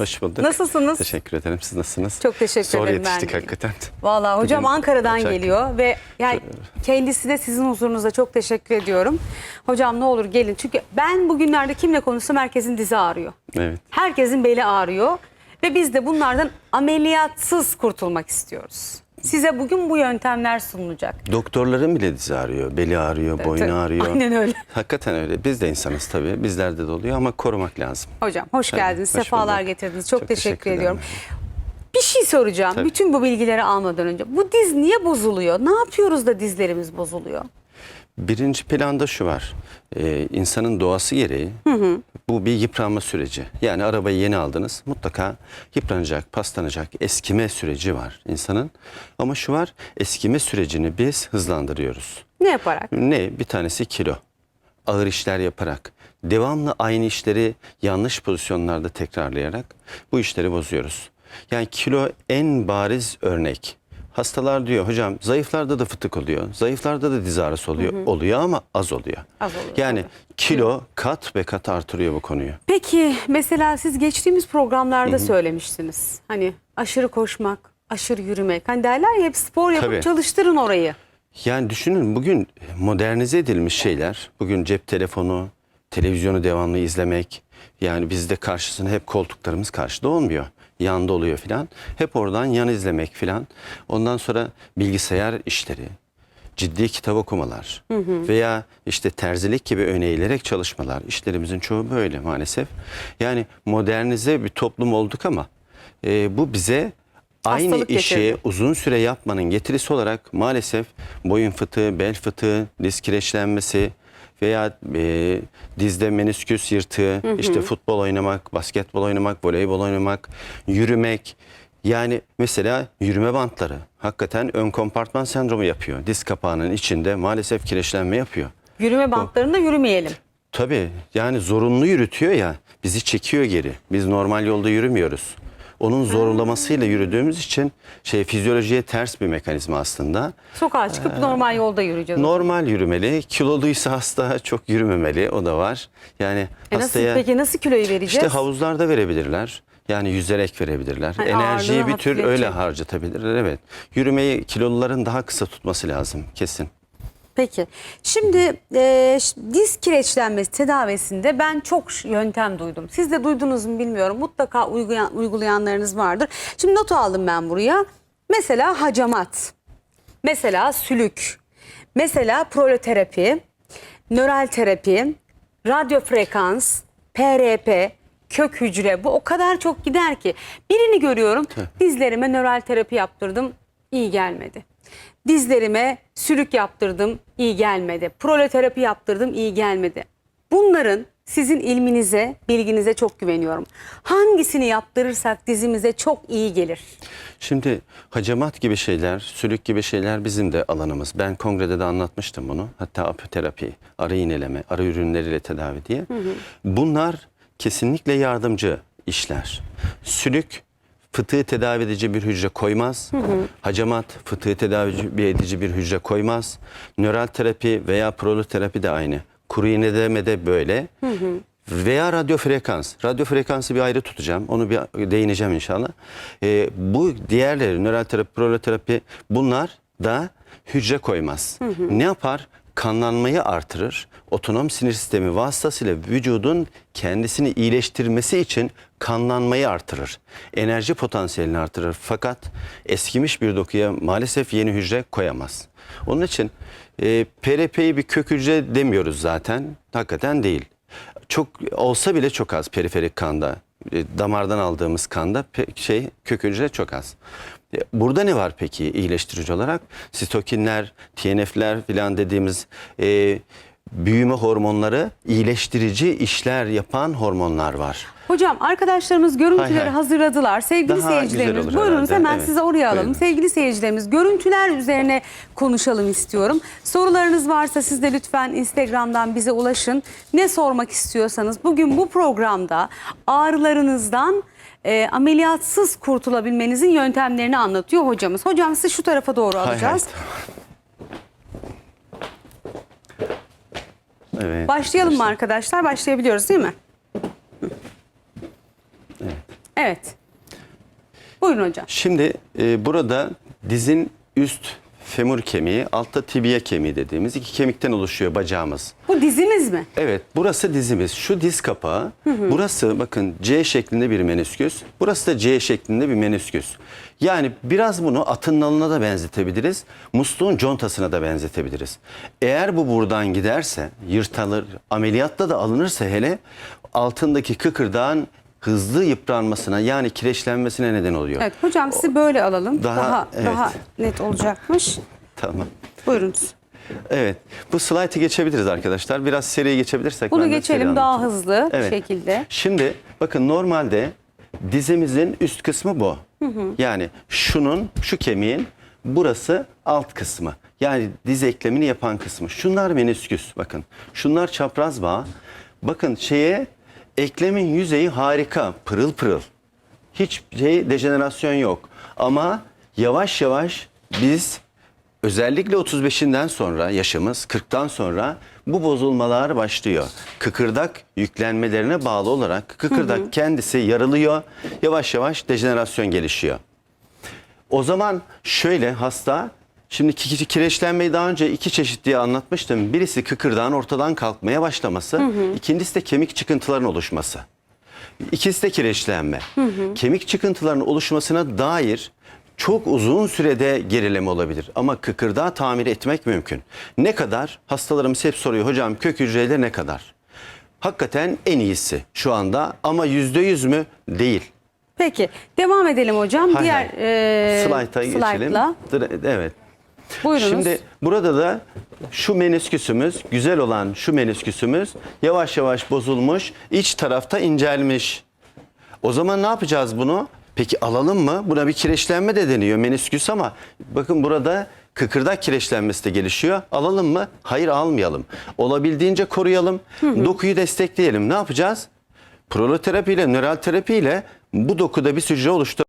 Hoş bulduk. Nasılsınız? Teşekkür ederim. Siz nasılsınız? Çok teşekkür Zor ederim ben yetiştik de. hakikaten. Vallahi hocam Bugün Ankara'dan olacak. geliyor ve yani kendisi de sizin huzurunuzda çok teşekkür ediyorum. Hocam ne olur gelin. Çünkü ben bugünlerde kimle konuşsam herkesin dizi ağrıyor. Evet. Herkesin beli ağrıyor ve biz de bunlardan ameliyatsız kurtulmak istiyoruz. Size bugün bu yöntemler sunulacak. Doktorların bile dizi ağrıyor, beli ağrıyor, boynu Tabii, ağrıyor. aynen öyle. Hakikaten öyle. Biz de insanız tabii. Bizlerde de oluyor ama korumak lazım. Hocam hoş Tabii, geldiniz, hoş sefalar bulduk. getirdiniz. Çok, Çok teşekkür, teşekkür ediyorum. Bir şey soracağım. Tabii. Bütün bu bilgileri almadan önce. Bu diz niye bozuluyor? Ne yapıyoruz da dizlerimiz bozuluyor? Birinci planda şu var. Ee, insanın doğası gereği bu bir yıpranma süreci. Yani arabayı yeni aldınız. Mutlaka yıpranacak, paslanacak, eskime süreci var insanın. Ama şu var, eskime sürecini biz hızlandırıyoruz. Ne yaparak? Ne? Bir tanesi kilo. Ağır işler yaparak, devamlı aynı işleri yanlış pozisyonlarda tekrarlayarak bu işleri bozuyoruz. Yani kilo en bariz örnek. Hastalar diyor hocam zayıflarda da fıtık oluyor. Zayıflarda da diz ağrısı oluyor. Oluyor ama az oluyor. Az oluyor, Yani kilo kat ve kat artırıyor bu konuyu. Peki mesela siz geçtiğimiz programlarda söylemiştiniz. Hani aşırı koşmak, aşırı yürümek. Hani derler ya hep spor yapıp Tabii. çalıştırın orayı. Yani düşünün bugün modernize edilmiş şeyler, bugün cep telefonu, televizyonu devamlı izlemek, yani bizde karşısına hep koltuklarımız karşıda olmuyor. Yanda oluyor filan. Hep oradan yan izlemek filan. Ondan sonra bilgisayar işleri, ciddi kitap okumalar veya işte terzilik gibi öne eğilerek çalışmalar. İşlerimizin çoğu böyle maalesef. Yani modernize bir toplum olduk ama e, bu bize aynı Hastalık işi getirdi. uzun süre yapmanın getirisi olarak maalesef boyun fıtığı, bel fıtığı, diz kireçlenmesi veya e, dizde menisküs yırtığı, işte futbol oynamak, basketbol oynamak, voleybol oynamak, yürümek. Yani mesela yürüme bantları hakikaten ön kompartman sendromu yapıyor. Diz kapağının içinde maalesef kireçlenme yapıyor. Yürüme bantlarında yürümeyelim. Tabii yani zorunlu yürütüyor ya bizi çekiyor geri. Biz normal yolda yürümüyoruz. Onun zorlamasıyla yürüdüğümüz için şey fizyolojiye ters bir mekanizma aslında. Sokağa Ee, çıkıp normal yolda yürüyeceğiz. Normal yürümeli, kiloluysa hasta çok yürümemeli o da var. Yani E nasıl, hastaya peki nasıl kiloyu vereceğiz? işte havuzlarda verebilirler. Yani yüzerek verebilirler. Hani Enerjiyi bir tür öyle harcatabilirler. Evet. Yürümeyi kiloluların daha kısa tutması lazım kesin. Peki. Şimdi e, diz kireçlenmesi tedavisinde ben çok yöntem duydum. Siz de duydunuz mu bilmiyorum. Mutlaka uygulayan, uygulayanlarınız vardır. Şimdi not aldım ben buraya. Mesela hacamat. Mesela sülük. Mesela proloterapi. Nöral terapi. Radyo frekans. PRP. Kök hücre. Bu o kadar çok gider ki. Birini görüyorum. Dizlerime nöral terapi yaptırdım. iyi gelmedi. Dizlerime sülük yaptırdım, iyi gelmedi. Proloterapi yaptırdım, iyi gelmedi. Bunların sizin ilminize, bilginize çok güveniyorum. Hangisini yaptırırsak dizimize çok iyi gelir. Şimdi hacamat gibi şeyler, sülük gibi şeyler bizim de alanımız. Ben kongrede de anlatmıştım bunu. Hatta apoterapi, arı iğneleme, arı ürünleriyle tedavi diye. Bunlar kesinlikle yardımcı işler. Sülük fıtığı tedavi edici bir hücre koymaz. Hacamat fıtığı tedavi edici bir hücre koymaz. Nöral terapi veya proloterapi de aynı. Kuru iğneleme de böyle. Veya radyo frekans. Radyo frekansı bir ayrı tutacağım. Onu bir değineceğim inşallah. Ee, bu diğerleri nöral terapi, proloterapi bunlar da hücre koymaz. Ne yapar? Kanlanmayı artırır. Otonom sinir sistemi vasıtasıyla vücudun kendisini iyileştirmesi için kanlanmayı artırır. Enerji potansiyelini artırır. Fakat eskimiş bir dokuya maalesef yeni hücre koyamaz. Onun için e, PRP'yi bir kök hücre demiyoruz zaten. Hakikaten değil çok olsa bile çok az periferik kanda. E, Damardan aldığımız kanda şey kök hücre çok az. E, Burada ne var peki iyileştirici olarak? Sitokinler, TNF'ler filan dediğimiz e, büyüme hormonları iyileştirici işler yapan hormonlar var. Hocam arkadaşlarımız görüntüleri Hay hay. hazırladılar. Sevgili Daha seyircilerimiz buyurunuz hemen Evet. size oraya alalım. Buyurun. Sevgili seyircilerimiz görüntüler üzerine konuşalım istiyorum. Sorularınız varsa siz de lütfen Instagram'dan bize ulaşın. Ne sormak istiyorsanız bugün bu programda ağrılarınızdan e, ameliyatsız kurtulabilmenizin yöntemlerini anlatıyor hocamız. Hocam sizi şu tarafa doğru Hay hay. alacağız. Evet. Başlayalım mı arkadaşlar? Başlayabiliyoruz değil mi? Evet. Evet. Buyurun hocam. Şimdi e, burada dizin üst femur kemiği, altta tibia kemiği dediğimiz iki kemikten oluşuyor bacağımız. Bu dizimiz mi? Evet, burası dizimiz. Şu diz kapağı, burası bakın C şeklinde bir menisküs, burası da C şeklinde bir menisküs. Yani biraz bunu atın nalına da benzetebiliriz, musluğun contasına da benzetebiliriz. Eğer bu buradan giderse, yırtılır, ameliyatta da alınırsa hele altındaki kıkırdağın hızlı yıpranmasına yani kireçlenmesine neden oluyor. Evet hocam sizi böyle alalım. Daha- Daha daha, evet. net olacakmış. Tamam. Buyurunuz. Evet. Bu slaytı geçebiliriz arkadaşlar. Biraz seriye geçebilirsek. Bunu geçelim daha hızlı Evet. şekilde. Şimdi bakın normalde dizimizin üst kısmı bu. Yani şunun, şu kemiğin burası alt kısmı. Yani diz eklemini yapan kısmı. Şunlar menisküs bakın. Şunlar çapraz bağ. Bakın şeye eklemin yüzeyi harika, pırıl pırıl. Hiç şey dejenerasyon yok. Ama yavaş yavaş biz özellikle 35'inden sonra yaşımız 40'tan sonra bu bozulmalar başlıyor. Kıkırdak yüklenmelerine bağlı olarak kıkırdak kendisi yarılıyor. Yavaş yavaş dejenerasyon gelişiyor. O zaman şöyle hasta Şimdi ki- kireçlenmeyi daha önce iki çeşit diye anlatmıştım. Birisi kıkırdağın ortadan kalkmaya başlaması, ikincisi de kemik çıkıntıların oluşması. İkisi de kireçlenme. Kemik çıkıntılarının oluşmasına dair çok uzun sürede gerileme olabilir. Ama kıkırdağı tamir etmek mümkün. Ne kadar? Hastalarımız hep soruyor. Hocam kök hücreyle ne kadar? Hakikaten en iyisi şu anda ama yüzde yüz mü? Değil. Peki devam edelim hocam. Hay Diğer hay. e, Slayta geçelim. Evet. Buyurunuz. Şimdi burada da şu menisküsümüz, güzel olan şu menisküsümüz yavaş yavaş bozulmuş, iç tarafta incelmiş. O zaman ne yapacağız bunu? Peki alalım mı? Buna bir kireçlenme de deniyor menisküs ama bakın burada kıkırdak kireçlenmesi de gelişiyor. Alalım mı? Hayır almayalım. Olabildiğince koruyalım. Dokuyu destekleyelim. Ne yapacağız? Proloterapi ile nöral terapi ile bu dokuda bir hücre oluştur